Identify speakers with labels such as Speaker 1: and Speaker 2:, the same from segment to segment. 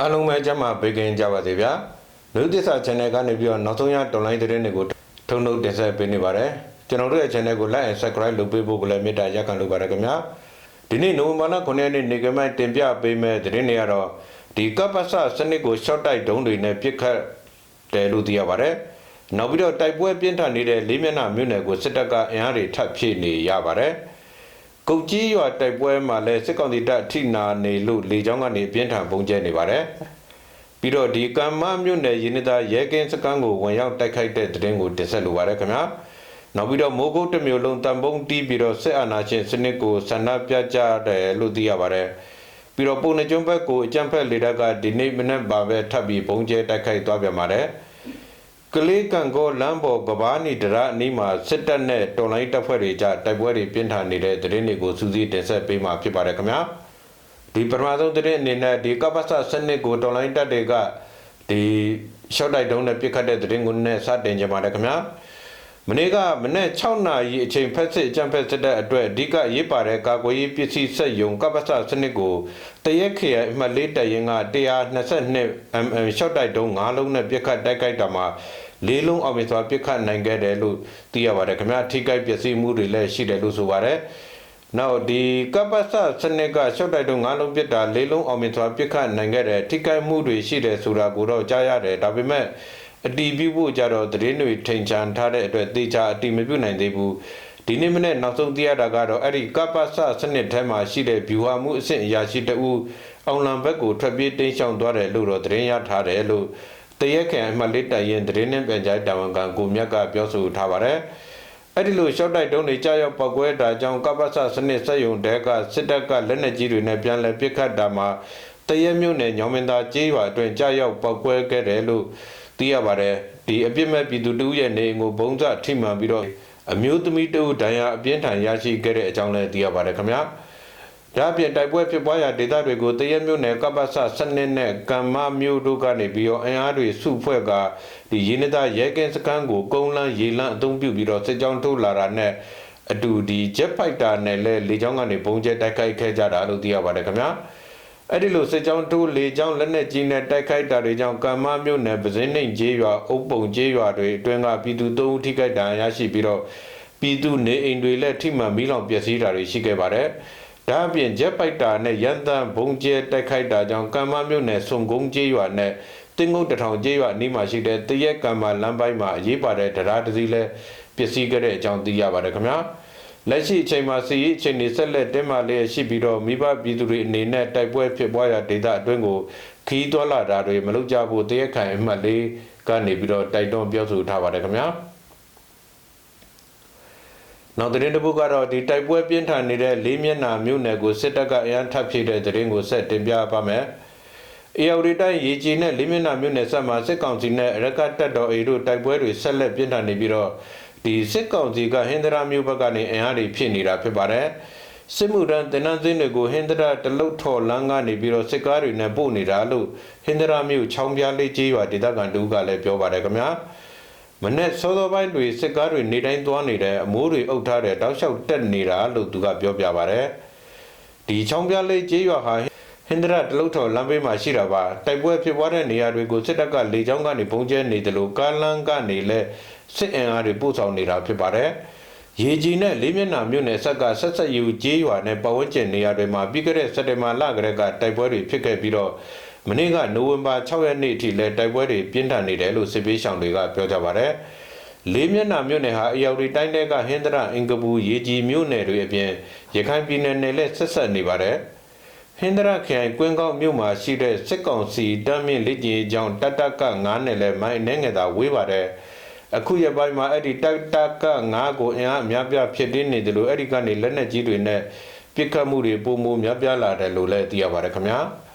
Speaker 1: အားလုံးပဲကြမ်းမှာဘေကင်ကြပါစေဗျာလူသစ္စာ channel ကနေပြီးတော့နောက်ဆုံးရ online သတင်းတွေကိုထုံထုံတင်ဆက်ပေးနေပါတယ်ကျွန်တော်တို့ရဲ့ channel ကို like and subscribe လုပ်ပေးဖို့ကိုလည်းမေတ္တာရက်ခံလိုပါတယ်ခင်ဗျာဒီနေ့နိုဝင်ဘာလ9ရက်နေ့နေကမိုင်တင်ပြပေးမဲ့သတင်းတွေကတော့ဒီကပ္ပစစနစ်ကို short တိုက်ဒုံးတွေနဲ့ပြစ်ခတ်တယ်လို့သိရပါတယ်နောက်ပြီးတော့တိုက်ပွဲပြင်းထန်နေတဲ့လေးမျက်နှာမြို့နယ်ကိုစစ်တပ်ကအင်အားတွေထပ်ဖြည့်နေရပါတယ် ကုတ်ကြီးရွာတိုက်ပွဲမှာလည်းစစ်ကောင်စီတပ်အထိနာနေလို့လေကြောင်းကနေအပြင်းထန်ပုံကျဲနေပါတယ်။ပြီးတော့ဒီကမ္မမြို့နယ်ရင်းနှီးသားရဲကင်းစခန်းကိုဝင်ရောက်တိုက်ခိုက်တဲ့တဲ့တင်ကိုတင်ဆက်လိုပါတယ်ခင်ဗျာ။နောက်ပြီးတော့မိုးကုတ်တစ်မျိုးလုံးတံပုံးတီးပြီးတော့စစ်အာဏာရှင်စနစ်ကိုဆန္ဒပြကြတယ်လို့သိရပါတယ်။ပြီးတော့ပုံနှကျုံးဘက်ကိုအကြံဖက်လေတပ်ကဒီနေ့မနေ့ပါပဲထပ်ပြီးပုံကျဲတိုက်ခိုက်သွားပြန်ပါတယ်။ ကလေးကန်ကိုလမ်းပေါ်ကဘာနီဒရာအနီးမှာစစ်တပ်နဲ့တော်လိုင်းတပ်ဖွဲ့တွေကြားတိုက်ပွဲတွေပြင်းထန်နေတဲ့သတင်းတွေကိုစူးစီးတင်ဆက်ပေးမှာဖြစ်ပါတယ်ခင်ဗျာဒီပထမဆုံးသတင်းအနေနဲ့ဒီကပ္ပစစနစ်ကိုတော်လိုင်းတပ်တွေကဒီရှော့တိုက်တုံးနဲ့ပြစ်ခတ်တဲ့သတင်းကိုနဲ့စတင်ကြပါတယ်ခင်ဗျာ မနေ့ကမနေ့6နာရီအချိန်ဖက်စစ်အကြံဖက်စစ်တပ်အတွက်အဓိကရေးပါတဲ့ကာကွယ်ရေးပစ္စည်းစက်ယုံကပ္ပစစနစ်ကိုတရက်ခေအမှတ်လေးတရင်က122 mm ရှော့တိုက်တုံး၅လုံးနဲ့ပြစ်ခတ်တိုက်ခိုက်တာမှာလေးလုံးအောင်မြင်စွာပြစ်ခတ်နိုင်ခဲ့တယ်လို့သိရပါတယ်ခင်ဗျာထိခိုက်ပျက်စီးမှုတွေလည်းရှိတယ်လို့ဆိုပါတယ်နောက်ဒီကပ္ပစစနစ်ကရှော့တိုက်တုံး၅လုံးပြစ်တာလေးလုံးအောင်မြင်စွာပြစ်ခတ်နိုင်ခဲ့တယ်ထိခိုက်မှုတွေရှိတယ်ဆိုတာကိုတော့ကြားရတယ်ဒါပေမဲ့ အတီးပြုဖို့ကြတော့သတင်းတွေထိန်ချန်ထားတဲ့အတွက်တေချာအတီးမပြုတ်နိုင်သေးဘူးဒီနေ့မနေ့နောက်ဆုံးသိရတာကတော့အဲ့ဒီကပ္ပစစနစ်ထဲမှာရှိတဲ့ဗျူဟာမှုအဆင့်အရာရှိတဦးအောင်လံဘက်ကိုထွက်ပြေးတိမ်းရှောင်သွားတယ်လို့တော့သတင်းရထားတယ်လို့တရက်ခံအမှတ်လေးတိုင်ရင်သတင်းနဲ့ပြန်ကြားတာဝန်ခံကိုမြတ်ကပြောဆိုထားပါတယ်အဲ့ဒီလိုရှော့တိုက်တုံးတွေကြာရောက်ပောက်ကွဲတာကြောင့်ကပ္ပစစနစ်စက်ယုံတဲကစစ်တပ်ကလက်နက်ကြီးတွေနဲ့ပြန်လည်ပစ်ခတ်တာမှာတရက်မြို့နယ်ညောင်မင်းသားကျေးရွာအတွင်းကြာရောက်ပောက်ကွဲခဲ့တယ်လို့ သိရပါတယ်ဒီအပြစ်မဲ့ပြည်သူတဦးရဲ့နေအိမ်ကိုဘုံစထိမှန်ပြီးတော့အမျိုးသမီးတဦးဒဏ်ရာအပြင်းထန်ရရှိခဲ့တဲ့အကြောင်းလည်းသိရပါတယ်ခင်ဗျာဒါအပြင်တိုက်ပွဲဖြစ်ပွားရာဒေသတွေကိုတရက်မြို့နယ်ကပ္ပစစနစ်နဲ့ကမ္မမြို့တို့ကနေပြီးတော့အင်အားတွေစုဖွဲ့ကဒီရင်းနှီးသားရဲကင်းစခန်းကိုကုန်းလန်းရေလန်းအုံပြုပြီးတော့စစ်ကြောင်းထုတ်လာတာနဲ့အတူဒီ jet fighter နဲ့လည်းလေကြောင်းကနေပုံကျဲတိုက်ခိုက်ခဲ့ကြတာလို့သိရပါတယ်ခင်ဗျာ အဲ့ဒီလိုစစ်ကြောင်းတိုးလေကြောင်းလက်နက်ကြီးနဲ့တိုက်ခိုက်တာတွေကြောင့်ကမ္မမြို့နယ်ပဇင်းနှိမ်ကျေးရွာအုပ်ပုံကျေးရွာတွေအတွင်းကပြည်သူ၃ဦးထိခိုက်ဒဏ်ရာရရှိပြီးတော့ပြည်သူနေအိမ်တွေလည်းထိမှန်မိလောင်ပျက်စီးတာတွေရှိခဲ့ပါတယ်ဒါအပြင်ဂျက်ပိုက်တာနဲ့ရန်တန်ဘုံကျဲတိုက်ခိုက်တာကြောင့်ကမ္မမြို့နယ်စုံကုန်းကျေးရွာနဲ့တင်းငုတ်တထောင်ကျေးရွာအနီးမှာရှိတဲ့တရက်ကမ္မလမ်းပိုင်းမှာအရေးပါတဲ့တရားတစ်စီးလဲပျက်စီးခဲ့တဲ့အကြောင်းသိရပါတယ်ခင်ဗျာ လက်ရှိအချိန်မှာစီရေးအချိန်တွေဆက်လက်တင်းမာလျက်ရှိပြီးတော့မိဘပြည်သူတွေအနေနဲ့တိုက်ပွဲဖြစ်ပွားရာဒေသအတွင်းကိုခီးသွွာလာတာတွေမလုပ်ကြဖို့တရက်ခံအမှတ်လေးကနေပြီးတော့တိုက်တွန်းပြောဆိုထားပါတယ်ခင်ဗျာနောက်သတင်းတစ်ပုဒ်ကတော့ဒီတိုက်ပွဲပြင်းထန်နေတဲ့လေးမျက်နှာမြို့နယ်ကိုစစ်တပ်ကအရန်ထပ်ဖြည့်တဲ့သတင်းကိုဆက်တင်ပြပါမယ်။အေယော်ရီတိုင်းရေကြီးနဲ့လေးမျက်နှာမြို့နယ်ဆက်မှာစစ်ကောင်စီနဲ့ရကတ်တက်တော်အေတို့တိုက်ပွဲတွေဆက်လက်ပြင်းထန်နေပြီးတော့ ဒီစစ်ကောင်စီကဟင်္ဒရာမြို့ဘက်ကနေအင်အားတွေဖြစ်နေတာဖြစ်ပါတယ်။စစ်မှုရန်တင်နန်းစင်းတွေကိုဟင်္ဒရာတလုတ်ထော်လန်းကနေပြီးတော့စစ်ကားတွေနဲ့ပို့နေတာလို့ဟင်္ဒရာမြို့ချောင်းပြားလေးကြီးရွာဒေသခံတူကလည်းပြောပါတယ်ခင်ဗျာ။မနေ့စောစောပိုင်းတွေစစ်ကားတွေနေတိုင်းသွားနေတဲ့အမိုးတွေအုပ်ထားတဲ့တောက်လျှောက်တက်နေတာလို့သူကပြောပြပါဗျ။ဒီချောင်းပြလေးကျေးရွာဟာဟင်္ဒရာတလုတ်ထော်လမ်းဘေးမှာရှိတာပါတိုက်ပွဲဖြစ်ပွားတဲ့နေရာတွေကိုစစ်တပ်ကလေကြောင်းကနေပုံကျဲနေတယ်လို့ကားလန်းကနေလဲ စစ်အင်အားတွေပို့ဆောင်နေတာဖြစ်ပါတယ်။ရေကြီးနဲ့လေးမျက်နှာမြို့နယ်ဆက်ကဆက်ဆက်ယူကျေးရွာနဲ့ပဝန်းကျင်နေရာတွေမှာပြီးခဲ့တဲ့စက်တင်ဘာလကတည်းကတိုက်ပွဲတွေဖြစ်ခဲ့ပြီးတော့မနေ့ကနိုဝင်ဘာ6ရက်နေ့အထိလည်းတိုက်ပွဲတွေပြင်းထန်နေတယ်လို့စစ်ပေးရှောင်တွေကပြောကြပါဗျ။လေးမျက်နှာမြို့နယ်ဟာအယောက်ဒီတိုင်းတဲကဟင်္ဒရာအင်္ဂပူရေကြီးမြို့နယ်တွေအပြင်ရခိုင်ပြည်နယ်နယ်လည်းဆက်ဆက်နေပါတယ်။ဟင်္ဒရာခရိုင်ကွင်းကောက်မြို့မှာရှိတဲ့စစ်ကောင်စီတမ်းမြင့်လက်ကျင်းကြောင်းတတက9နဲ့လည်းမိုင်းအနေငယ်သာဝေးပါတယ်။ အခုရပိုင်းမှာအဲ့ဒီတတက9ကိုအင်အားအများပြဖြစ်တင်းနေတယ်လို့အဲ့ဒီကနေလက်နက်ကြီးတွေနဲ့ပစ်ခတ်မှုတွေပုံမှုများပြားလာတယ်လို့လည်းသိရပါတယ်ခင်ဗျာ။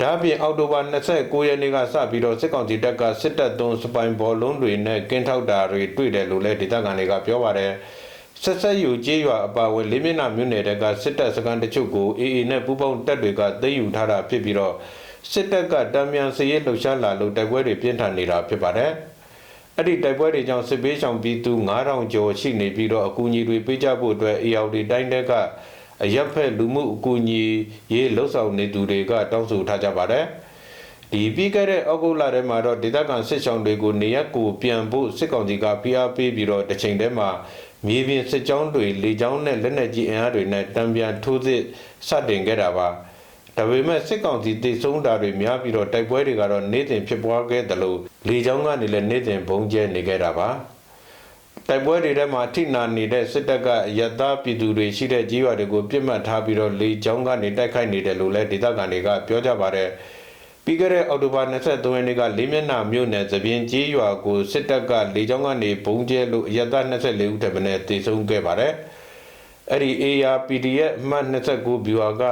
Speaker 1: ဒါအပြင်အောက်တိုဘာ29ရက်နေ့ကစပြီးတော့စစ်ကောင်စီတပ်ကစစ်တပ်သွင်းစပိုင်ဘောလုံးတွေနဲ့ကင်းထောက်တာတွေတွေ့တယ်လို့လည်းဒေသခံတွေကပြောပါတယ်ဆက်ဆက်ယူကြေးရွာအပါအဝင်လေးမျက်နှာမြို့နယ်တွေကစစ်တပ်စခန်းတချို့ကိုအေအေနဲ့ပူးပေါင်းတပ်တွေကသိမ်းယူထားတာဖြစ်ပြီးတော့စစ်တပ်ကတံမြန်စရေးလှုပ်ရှားလာလို့တိုက်ပွဲတွေပြင်းထန်နေတာဖြစ်ပါတယ် အဲ့ဒီတိုက်ပွဲတွေကြောင့်စစ်ပေးဆောင်ပြည်သူ9000ကျော်ရှိနေပြီးတော့အကူအညီတွေပေးကြဖို့အတွက် AOD တိုင်းတဲကအရက်ဖက်လူမှုအကူအညီရေးလှုပ်ဆောင်နေသူတွေကတောင်းဆိုထားကြပါတယ်ဒီပြီးခဲ့တဲ့ဩဂုတ်လထဲမှာတော့ဒေသခံစစ်ဆောင်တွေကိုနေရက်ကိုပြန်ဖို့စစ်ကောင်စီကဖိအားပေးပြီးတော့တစ်ချိန်တည်းမှာမြေပြင်စစ်ကြောင်းတွေလေကြောင်းနဲ့လက်နက်ကြီးအင်အားတွေနဲ့တံပြန်ထိုးစစ်စတင်ခဲ့တာပါ ဒါပေမဲ့စစ်ကောင်စီတိတ်ဆုံးတာတွေများပြီးတော့တိုက်ပွဲတွေကတော့နေ့စဉ်ဖြစ်ပွားခဲ့တယ်လို့လေကြောင်းကနေလည်းနေ့စဉ်ဘုံကျဲနေခဲ့တာပါတိုက်ပွဲတွေထဲမှာထိနာနေတဲ့စစ်တပ်ကအယက်သားပြည်သူတွေရှိတဲ့ကြီးရွာတွေကိုပြစ်မှတ်ထားပြီးတော့လေကြောင်းကနေတိုက်ခိုက်နေတယ်လို့လည်းဒေသခံတွေကပြောကြပါတယ်ပြီးခဲ့တဲ့အောက်တိုဘာ23ရက်နေ့ကလေးမျက်နှာမြို့နယ်သပြင်းကြီးရွာကိုစစ်တပ်ကလေကြောင်းကနေဘုံကျဲလို့အယက်သား24ဦးထပ်မံတေဆုံးခဲ့ပါတယ်အဲ့ဒီ ARPDF အမှတ်29ဘီဝါက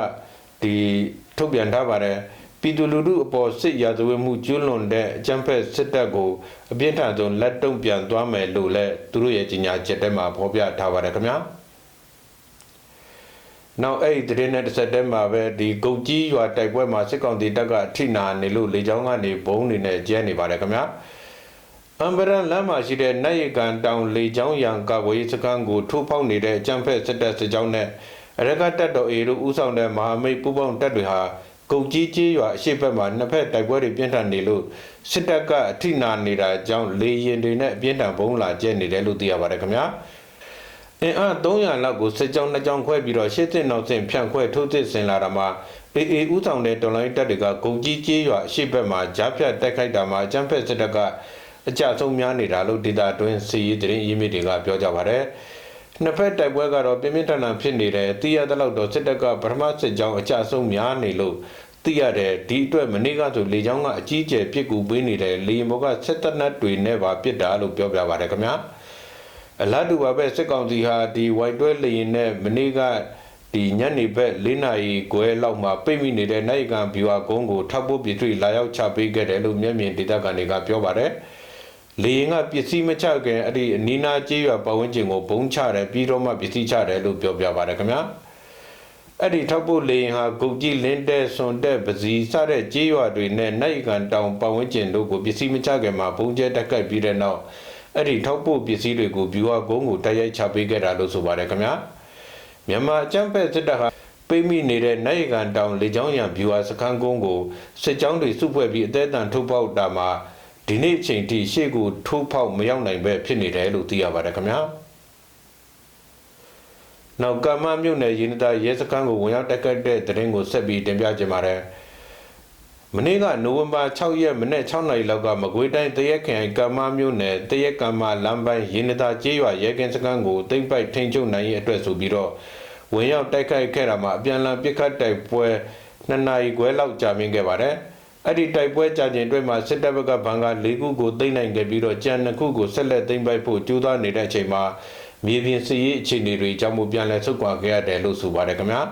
Speaker 1: ဒီထုတ်ပြန်ထားပါတယ်ပြည်သူလူထုအပေါ်စစ်ရာဇဝတ်မှုကျူးလွန်တဲ့အကြမ်းဖက်စစ်တပ်ကိုအပြင်းထန်ဆုံးလက်တုံ့ပြန်သွားမယ်လို့လည်းသူတို့ရဲ့ကြေညာချက်ထဲမှာဖော်ပြထားပါတယ်ခင်ဗျာနောက်အဲ့ဒီတရင်နဲ့တစ်ဆက်တည်းမှာပဲဒီကုတ်ကြီးရွာတိုက်ပွဲမှာစစ်ကောင်စီတပ်ကအထိနာနေလို့လေကြောင်းကနေဘုံနေနဲ့ကျဲနေပါတယ်ခင်ဗျာအမ်ဘရန်လမ်းမှာရှိတဲ့နိုင်ရကန်တောင်လေကြောင်းရန်ကာကွယ်ရေးစခန်းကိုထိုးဖောက်နေတဲ့အကြမ်းဖက်စစ်တပ်စစ်ကြောင်းနဲ့ အရကတပ်တော်အေတို့ဥဆောင်တဲ့မဟာမိတ်ပူးပေါင်းတပ်တွေဟာကုတ်ကြီးကြီးရွာအရှိတ်ဘက်မှာနှစ်ဖက်တိုက်ပွဲတွေပြင်းထန်နေလို့စစ်တပ်ကအထိနာနေတာကြောင့်လေရင်တွေနဲ့အပြင်းထန်ဘုံလာကျဲနေတယ်လို့သိရပါတယ်ခင်ဗျာအင်အား300လောက်ကိုစစ်ကြောင်းနှစ်ကြောင်းခွဲပြီးတော့ရှစ်စစ်နောက်ဆင့်ဖြန့်ခွဲထိုးစစ်ဆင်လာတာမှာအေအေဥဆောင်တဲ့တော်လိုင်းတပ်တွေကကုတ်ကြီးကြီးရွာအရှိတ်ဘက်မှာဂျားဖြတ်တိုက်ခိုက်တာမှာအကြမ်းဖက်စစ်တပ်ကအကြဆုံးများနေတာလို့ဒေတာတွင်းစီရေးသတင်းရင်းမြစ်တွေကပြောကြပါတယ် နှစ်ဖက်တိုက်ပွဲကတော့ပြင်းပြင်းထန်ထန်ဖြစ်နေတယ်သိရသလောက်တော့စစ်တပ်ကပထမစစ်ကြောင်းအကြဆုံးများနေလို့သိရတယ်ဒီအတွက်မနေ့ကဆိုလေချောင်းကအကြီးကျယ်ပြစ်ကူပေးနေတယ်လေရင်ဘောကစစ်တပ်နတ်တွေနဲ့ပါပြစ်တာလို့ပြောပြပါတယ်ခင်ဗျာအလားတူပါပဲစစ်ကောင်စီဟာဒီဝိုက်တွဲလေရင်နဲ့မနေ့ကဒီညနေဘက်၄နာရီခွဲလောက်မှာပိတ်မိနေတဲ့နိုင်ကန်ဘီဝါကုန်းကိုထောက်ပို့ပြည်သူလာရောက်ချပေးခဲ့တယ်လို့မျက်မြင်ဒေသခံတွေကပြောပါတယ် လေရင်ကပစ္စည်းမချခင်အဲ့ဒီအနီးနားကျေးရွာပတ်ဝန်းကျင်ကိုဘုံချတယ်ပြီးတော့မှပစ္စည်းချတယ်လို့ပြောပြပါတယ်ခင်ဗျာအဲ့ဒီထောက်ပို့လေရင်ဟာဂုတ်ကြီးလင်းတဲ့စွန်တဲ့ပစီစတဲ့ကျေးရွာတွေနဲ့နိုင်ကန်တောင်ပတ်ဝန်းကျင်တို့ကိုပစ္စည်းမချခင်မှာဘုံကျဲတက်ကိုက်ပြီးတဲ့နောက်အဲ့ဒီထောက်ပို့ပစ္စည်းတွေကိုဘီဝါကုန်းကိုတိုက်ရိုက်ချပေးခဲ့တာလို့ဆိုပါတယ်ခင်ဗျာမြန်မာအကြမ်းဖက်စစ်တပ်ဟာပိတ်မိနေတဲ့နိုင်ကန်တောင်လေကြောင်းရံဘီဝါစခန်းကုန်းကိုစစ်ကြောင်းတွေစုဖွဲ့ပြီးအသေးအံထုတ်ပေါက်တာမှာ ဒီနေ့အချိန်ထိရှေ့ကိုထိုးဖောက်မရောက်နိုင်ပဲဖြစ်နေတယ်လို့သိရပါတယ်ခင်ဗျာနောက်ကာမမြို့နယ်ရင်းသားရဲစခန်းကိုဝင်ရောက်တက်ခတ်တဲ့တရင်ကိုဆက်ပြီးတင်ပြကြပါမယ်မနေ့ကနိုဝင်ဘာ6ရက်မနေ့6နာရီလောက်ကမကွေးတိုင်းတရက်ခရိုင်ကမ္မမြို့နယ်တရက်ကမ္မလမ်းပိုင်းရင်းသားကျေးရွာရဲကင်းစခန်းကိုတိမ့်ပိုက်ထိန်ချုပ်နိုင်ရေးအတွက်ဆိုပြီးတော့ဝင်ရောက်တိုက်ခိုက်ခဲ့တာမှာအပြန်အလှန်ပစ်ခတ်တိုက်ပွဲ2နာရီခွဲလောက်ကြာမြင့်ခဲ့ပါတယ် အဲ့ဒီတိုက်ပွဲကြာချိန်အတွင်းမှာစစ်တပ်ဘက်ကဘန်က၄ခုကိုသိမ်းနိုင်ခဲ့ပြီးတော့ကြံ2ခုကိုဆက်လက်သိမ်းပိုက်ဖို့ကြိုးစားနေတဲ့အချိန်မှာမြေပြင်စစ်ရေးအခြေအနေတွေကြောင့်မို့ပြန်လည်ဆုတ်ခွာခဲ့ရတယ်လို့ဆိုပါတယ်ခင်ဗျာ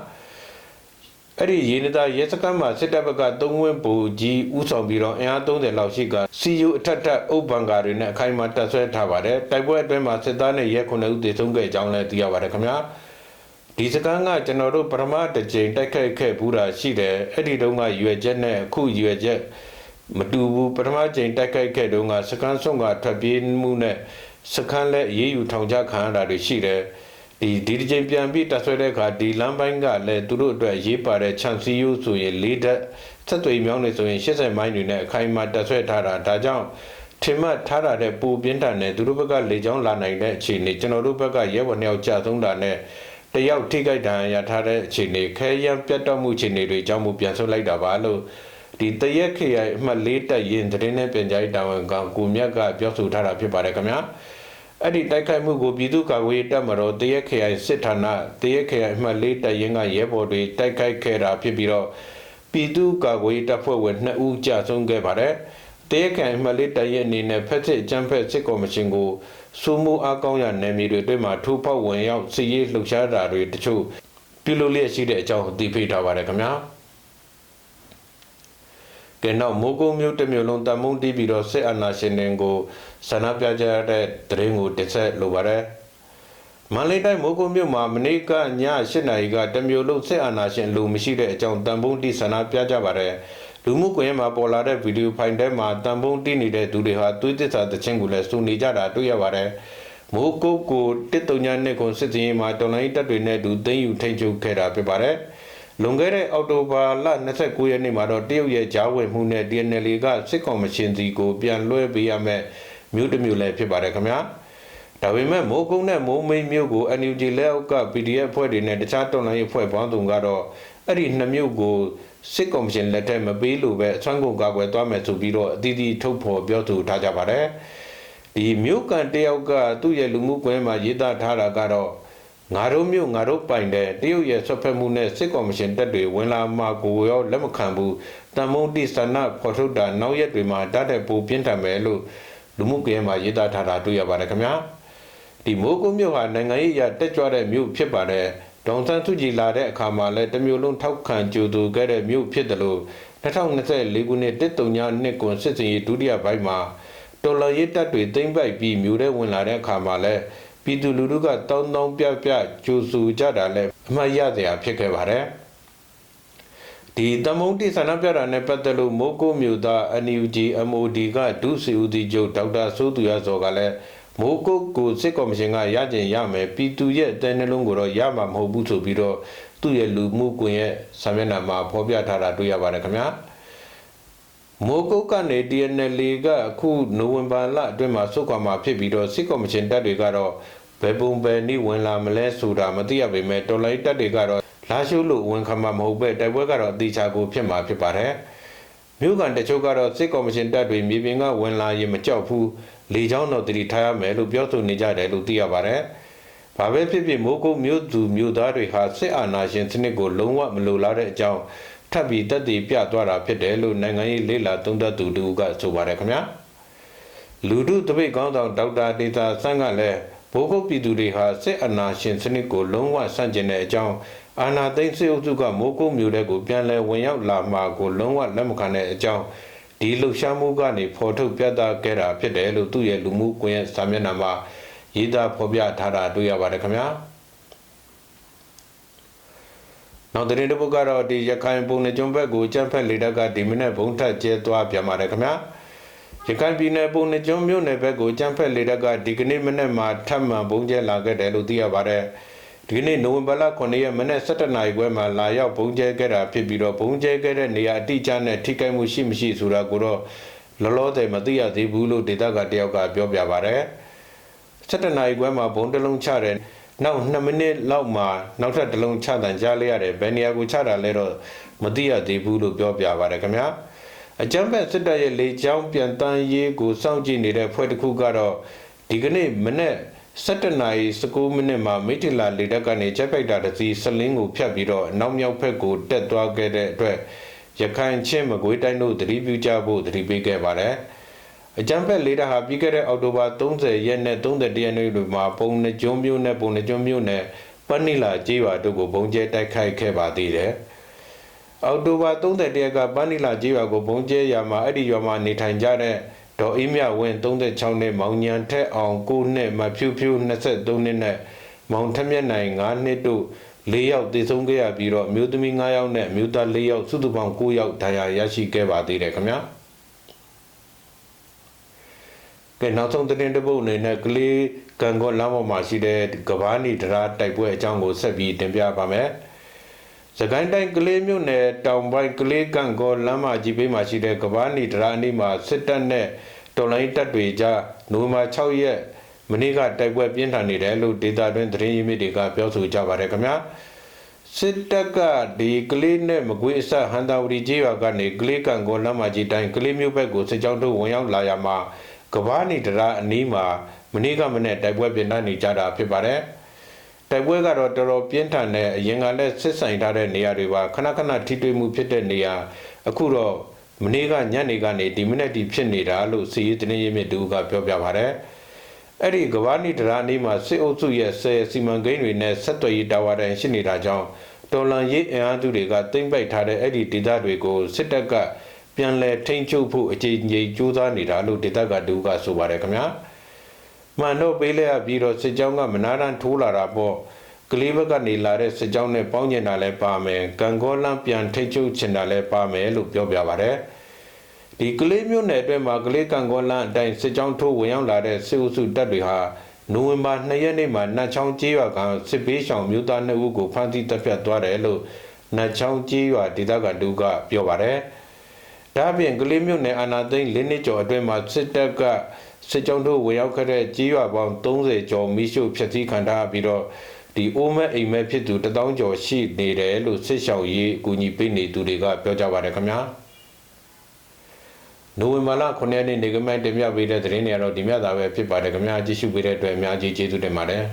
Speaker 1: အဲ့ဒီရေနတာရဲစခန်းမှာစစ်တပ်ဘက်ကသုံးဝင်းပူကြီးဥဆောင်ပြီးတော့အင်အား30လောက်ရှိကစီယူအထက်ထက်အုပ်ဘန်ကာတွေနဲ့အခိုင်အမာတပ်ဆွဲထားပါတယ်တိုက်ပွဲအတွင်းမှာစစ်သားနဲ့ရဲ9ဦးသေဆုံးခဲ့ကြောင်းလည်းသိရပါတယ်ခင်ဗျာ ဒီစကန်းကကျွန်တော်တို့ပထမတစ်ကြိမ်တိုက်ခိုက်ခဲ့ဘူးတာရှိတယ်အဲ့ဒီတုန်းကရွယ်ချက်နဲ့အခုရွယ်ချက်မတူဘူးပထမကြိမ်တိုက်ခိုက်ခဲ့တုန်းကစကန်းဆုံးကထွက်ပြေးမှုနဲ့စခန်းလက်ရေးယူထောင်ချခံရတာတွေရှိတယ်ဒီဒီတစ်ချိန်ပြန်ပြီးတက်ဆွဲတဲ့အခါဒီလမ်းပိုင်းကလည်းသူတို့အတွက်ရေးပါတဲ့ခြံစည်းရိုးဆိုရင်လေးဓာတ်ဆက်သွေးမြောင်းနေဆိုရင်80မိုင်တွေနဲ့အခိုင်အမာတက်ဆွဲထားတာဒါကြောင့်ထင်မှတ်ထားတာတဲ့ပူပြင်းထန်တဲ့သူတို့ဘက်ကလေချောင်းလာနိုင်တဲ့အခြေအနေကျွန်တော်တို့ဘက်ကရဲဘော်နှစ်ယောက်ကြာဆုံးတာနဲ့ တယောက်ထိခိုက်ဒဏ်ရာရထားတဲ့အခြေအနေခဲရန်ပြတ်တော့မှုအခြေအနေတွေကြောင့်မို့ပြန်ဆုတ်လိုက်တာပါလို့ဒီတရက်ခေရအမှတ်လေးတက်ရင်သတင်းနဲ့ပြန်ကြားရေးတာဝန်ကကိုမြတ်ကပြောဆိုထားတာဖြစ်ပါတယ်ခင်ဗျာအဲ့ဒီတိုက်ခိုက်မှုကိုပြည်သူ့ကာကွယ်ရေးတပ်မတော်တရက်ခေရစစ်ဌာနတရက်ခေရအမှတ်လေးတက်ရင်ကရဲဘော်တွေတိုက်ခိုက်ခဲ့တာဖြစ်ပြီးတော့ပြည်သူ့ကာကွယ်ရေးတပ်ဖွဲ့ဝင်2ဦးကြာဆုံးခဲ့ပါတယ်တရက်ခေရအမှတ်လေးတက်ရင်အနေနဲ့ဖက်စစ်အကြမ်းဖက်စစ်ကော်မရှင်ကို စိုးမိုးအားကောင်းရနယ်မြေတွေအတွက်မှာထိုးဖောက်ဝင်ရောက်စီရေးလှုပ်ရှားတာတွေတချို့ပြုလုပ်လျက်ရှိတဲ့အကြောင်းသိဖိထားပါတယ်ခင်ဗျာကဲနောက်မိုးကုံမျိုးတစ်မျိုးလုံးတမုံတီးပြီးတော့စစ်အာဏာရှင်တွေကိုဆန္ဒပြကြတဲ့တရင်ကိုတစ်ဆက်လိုပါတယ်မန္တလေးတိုင်းမိုးကုံမြို့မှာမနေ့ကည8နာရီကတမျိုးလုံးစစ်အာဏာရှင်လူမရှိတဲ့အကြောင်းတန်ပုံးတီးဆန္ဒပြကြပါတယ် လူမှုကွန်ရက်မှာပေါ်လာတဲ့ဗီဒီယိုဖိုင်ထဲမှာတန်ပုံးတီးနေတဲ့သူတွေဟာသွေးသစ္စာတခြင်းကိုလည်းစုနေကြတာတွေ့ရပါတယ်မိုးကုတ်ကိုတစ်တုံညာနှစ်ခွန်စစ်စင်းမှာတော်လိုင်းတပ်တွေနဲ့တူသိမ်းယူထိန်းချုပ်ခဲ့တာဖြစ်ပါတယ်လွန်ခဲ့တဲ့အောက်တိုဘာလ29ရက်နေ့မှာတော့တရုတ်ရဲ့ဂျားဝင်မှုနဲ့ DNL ကစစ်ကော်မရှင်စီကိုပြန်လွှဲပေးရမယ်မြို့တစ်မြို့လည်းဖြစ်ပါတယ်ခင်ဗျာဒါပေမဲ့မိုးကုန်းနဲ့မိုးမိတ်မြို့ကို NUG လက်အောက်က PDF ဖွဲ့တွေနဲ့တခြားတော်လှန်ရေးဖွဲ့ပေါင်းသူကတော့ အဲ့ဒီနှစ်မြို့ကိုစစ်ကော်မရှင်လက်ထက်မပေးလို့ပဲအဆွမ်းကုန်ကာကွယ်သွားမယ်ဆိုပြီးတော့အသီးသီးထုတ်ဖော်ပြောဆိုထားကြပါတယ်ဒီမြို့ကန်တယောက်ကသူ့ရဲ့လူမှုကွင်းမှာရေးသားထားတာကတော့ငါတို့မြို့ငါတို့ပိုင်တဲ့တရုတ်ရဲ့ဆွတ်ဖက်မှုနဲ့စစ်ကော်မရှင်တပ်တွေဝင်လာမှာကိုရောလက်မခံဘူးတန်မုံတိစနဖော်ထုတ်တာနောက်ရက်တွေမှာတတ်တဲ့ပူပြင်းထန်မယ်လို့လူမှုကွင်းမှာရေးသားထားတာတွေ့ရပါတယ်ခင်ဗျာဒီမိုးကုမြို့ဟာနိုင်ငံရေးအရတက်ကြွတဲ့မြို့ဖြစ်ပါတယ် ဒေါန်ဆန်းစုကြည်လာတဲ့အခါမှာလည်းတမျိုးလုံးထောက်ခံကြိုသူခဲ့တဲ့မြို့ဖြစ်တယ်လို့2024ခုနှစ်တစ်တုံညာနှစ်ကွန်စစ်စင်ရေးဒုတိယပိုင်းမှာတော်လရေးတပ်တွေသိမ့်ပိုက်ပြီးမြို့ထဲဝင်လာတဲ့အခါမှာလည်းပြည်သူလူထုကတောင်းတောင်းပြပြကြိုဆူကြတာလည်းအမှတ်ရစရာဖြစ်ခဲ့ပါတယ်ဒီတမုံတိဆန္ဒပြတာနဲ့ပတ်သက်လို့မိုးကိုမြို့သား NUG MOD ကဒုစီဦးစီးချုပ်ဒေါက်တာစိုးသူရစောကလည်း မိုးကုတ်ကိုစစ်ကော်မရှင်ကရကျင်ရမယ်ပြည်သူရဲ့အသေးနှလုံးကိုတော့ရမှာမဟုတ်ဘူးဆိုပြီးတော့သူ့ရဲ့လူမှုကွန်ရက်စာမျက်နှာမှာဖော်ပြထားတာတွေ့ရပါတယ်ခင်ဗျာမိုးကုတ်ကနေ DNL ကအခုနိုဝင်ဘာလအတွင်းမှာစုခွာမှာဖြစ်ပြီးတော့စစ်ကော်မရှင်တပ်တွေကတော့ဘယ်ပုံပဲနည်းဝင်လာမလဲဆိုတာမသိရပေမဲ့တော်လိုင်းတပ်တွေကတော့လာရှုလို့ဝင်ခမှာမဟုတ်ပဲတိုက်ပွဲကတော့အသေးချာကိုဖြစ်မှာဖြစ်ပါတယ်မြို့ကန်တချို့ကတော့စစ်ကော်မရှင်တပ်တွေမြေပြင်ကဝင်လာရင်မကြောက်ဘူး လေချောင်းတော့တတိထားရမယ်လို့ပြောဆိုနေကြတယ်လို့သိရပါတယ်။ဘာပဲဖြစ်ဖြစ်မိုးကုတ်မြို့သူမြို့သားတွေဟာစစ်အာဏာရှင်စနစ်ကိုလုံးဝမလိုလားတဲ့အကြောင်းထပ်ပြီးတက်တည်ပြသွားတာဖြစ်တယ်လို့နိုင်ငံရေးလေလာသုံးသပ်သူတူကဆိုပါတယ်ခင်ဗျာ။လူထုတပိတ်ကောင်းဆောင်ဒေါက်တာဒေတာဆန်းကလည်းဘိုးကုတ်ပြည်သူတွေဟာစစ်အာဏာရှင်စနစ်ကိုလုံးဝဆန့်ကျင်တဲ့အကြောင်းအာဏာသိမ်းစစ်အုပ်စုကမိုးကုတ်မြို့တဲကိုပြန်လည်ဝင်ရောက်လာမှာကိုလုံးဝလက်မခံတဲ့အကြောင်း ဒီလှုပ်ရှားမှုကနေဖော်ထုတ်ပြသခဲ့တာဖြစ်တယ်လို့သူ့ရဲ့လူမှုကွန်ရက်စာမျက်နှာမှာရေးသားဖော်ပြထားတာတွေ့ရပါတယ်ခင်ဗျာနောက်တဲ့တစ်ပုဒ်ကတော့ဒီရခိုင်ပုံနှကျုံဘက်ကိုကြမ်းဖက်လေတပ်ကဒီမိနစ်ဘုံထက်ကျဲသွားပြန်ပါတယ်ခင်ဗျာရခိုင်ပြည်နယ်ပုံနှကျုံမြို့နယ်ဘက်ကိုကြမ်းဖက်လေတပ်ကဒီကနေ့မနေ့မှာထပ်မံဘုံကျဲလာခဲ့တယ်လို့သိရပါတယ် ဒီနေ့နိုဝင်ဘာလ9ရက်မနေ့17နာရီခွဲမှာလာရောက်ဘုံကျဲခဲ့တာဖြစ်ပြီးတော့ဘုံကျဲခဲ့တဲ့နေရာအတိအကျနဲ့ထိခိုက်မှုရှိမရှိဆိုတာကိုတော့လောလောဆယ်မသိရသေးဘူးလို့ဒေသကတယောက်ကပြောပြပါဗျ။17နာရီခွဲမှာဘုံတစ်လုံးချတယ်နောက်2မိနစ်လောက်မှာနောက်ထပ်တစ်လုံးချတန်ကြားလိုက်ရတယ်ဘယ်နေရာကိုချတာလဲတော့မသိရသေးဘူးလို့ပြောပြပါတယ်ခင်ဗျာ။အကြမ်းဖက်စစ်တပ်ရဲ့လေကြောင်းပြန်တန်းရေးကိုစောင့်ကြည့်နေတဲ့ဖွဲ့တစ်ခုကတော့ဒီကနေ့မနေ့ 17နာရီ19မိနစ်မှာမိထီလာလေတပ်ကနေဂျက်ဖိုက်တာတစ်စီးစလင်းကိုဖြတ်ပြီးတော့နောက်မြောက်ဘက်ကိုတက်သွားခဲ့တဲ့အတွက်ရခိုင်ချင်းမကွေးတိုင်းတို့သတိပြုကြဖို့သတိပေးခဲ့ပါတယ်။အကြံဖက်လေတပ်ဟာပြီးခဲ့တဲ့အောက်တိုဘာ30ရက်နဲ့31ရက်နေ့တွေမှာပုံနှကျုံမျိုးနဲ့ပုံနှကျုံမျိုးနဲ့ပဏိလာကြေးရွာတို့ကိုဘုံကျဲတိုက်ခိုက်ခဲ့ပါသေးတယ်။အောက်တိုဘာ31ရက်ကပဏိလာကြေးရွာကိုဘုံကျဲရာမှာအဲ့ဒီရွာမှာနေထိုင်ကြတဲ့ ဒေါ်အေးမြဝင်း36နှစ်မောင်ညံထက်အောင်9နှစ်မဖြူဖြူ23နှစ်နဲ့မောင်ထက်မြက်နိုင်9နှစ်တို့၄ယောက်တည်ဆုံးခဲ့ရပြီးတော့အမျိုးသမီး9ယောက်နဲ့အမျိုးသား4ယောက်စုစုပေါင်း9ယောက်ဒဏ်ရာရရှိခဲ့ပါသေးတယ်ခင်ဗျာကဲနောက်ဆုံးသတင်းတစ်ပုဒ်အနေနဲ့ကလေးကံကောလမ်းပေါ်မှာရှိတဲ့ကဘာနီဒရာတိုက်ပွဲအကြောင်းကိုဆက်ပြီးတင်ပြပါမယ် စကိုင်းတိုင်းကလေးမြို့နယ်တောင်ပိုင်းကလေးကန့်ကောလမ်းမကြီးပေးမှာရှိတဲ့ကဘာနီဒရာအနီးမှာစစ်တပ်နဲ့တော်လိုင်းတပ်တွေကြားနိုဝင်ဘာ6ရက်မနေ့ကတိုက်ပွဲပြင်းထန်နေတယ်လို့ဒေတာတွင်သတင်းရင်းမြစ်တွေကပြောဆိုကြပါတယ်ခင်ဗျာစစ်တပ်ကဒီကလေးနဲ့မကွေးအစဟန်တာဝတီကြီးရွာကနေကလေးကန့်ကောလမ်းမကြီးတိုင်းကလေးမြို့ဘက်ကိုစစ်ကြောင်းတို့ဝင်ရောက်လာရမှာကဘာနီဒရာအနီးမှာမနေ့ကမနေ့တိုက်ပွဲပြင်းထန်နေကြတာဖြစ်ပါတယ် တိုက်ပွဲကတော့တော်တော်ပြင်းထန်တဲ့အရင်ကလည်းစစ်ဆိုင်ထားတဲ့နေရာတွေပါခဏခဏထိတွေ့မှုဖြစ်တဲ့နေရာအခုတော့မနေ့ကညနေကနေဒီမိနစ်တီဖြစ်နေတာလို့စီရေးတင်းရမြစ်တူကပြောပြပါဗျ။အဲ့ဒီကဘာနီဒရာနီမှာစစ်အုပ်စုရဲ့ဆယ်စီမံကိန်းတွေနဲ့ဆက်သွယ်ရေးတာဝါတိုင်ရှိနေတာကြောင့်တော်လန်ရေးအင်အားစုတွေကတိမ့်ပိုက်ထားတဲ့အဲ့ဒီဒေသတွေကိုစစ်တပ်ကပြန်လည်ထိန်းချုပ်ဖို့အကြိမ်ကြိမ်ကြိုးစားနေတာလို့ဒေသကတူကဆိုပါတယ်ခင်ဗျာ။ မှန်တော့ပေးလိုက်ရပြီးတော့စစ်ကြောင်းကမနာတန်းထိုးလာတာပေါ့ကလေးဘက်ကနေလာတဲ့စစ်ကြောင်းနဲ့ပေါင်းကျင်တာလည်းပါမယ်ကံကောလန်းပြန်ထိတ်ချုပ်ချင်တာလည်းပါမယ်လို့ပြောပြပါတယ်ဒီကလေးမျိုးနယ်အတွင်းမှာကလေးကံကောလန်းအတိုင်းစစ်ကြောင်းထိုးဝင်ရောက်လာတဲ့စစ်အုပ်စုတပ်တွေဟာနိုဝင်ဘာ2ရက်နေ့မှာနတ်ချောင်းကျေးရွာကစစ်ပေးရှောင်မျိုးသား2ဦးကိုဖမ်းဆီးတပ်ဖြတ်သွားတယ်လို့နတ်ချောင်းကြီးရွာဒေသခံတူကပြောပါတယ်ဒါအပြင်ကလေးမြို့နယ်အာနာသိန်း၄နှစ်ကျော်အတွင်းမှာစစ်တပ်က စစ်ကြောင်းတို့ဝင်ရောက်ခဲ့တဲ့ကြီးရွာပေါင်း30ကျော်မိရှုဖျက်ဆီးခံထားပြီးတော့ဒီအိုးမဲ့အိမ်မဲ့ဖြစ်သူ1000ကျော်ရှိနေတယ်လို့စစ်ရှောင်ရေးအကူအညီပေးနေသူတွေကပြောကြပါတယ်ခင်ဗျာနိုဝင်ဘာလ9ရက်နေ့နေကမဲ့တင်ပြပေးတဲ့သတင်းတွေကတော့ဒီမြတ်သားပဲဖြစ်ပါတယ်ခင်ဗျာကြည့်ရှုပေးတဲ့အတွက်အများကြီးကျေးဇူးတင်ပါတယ်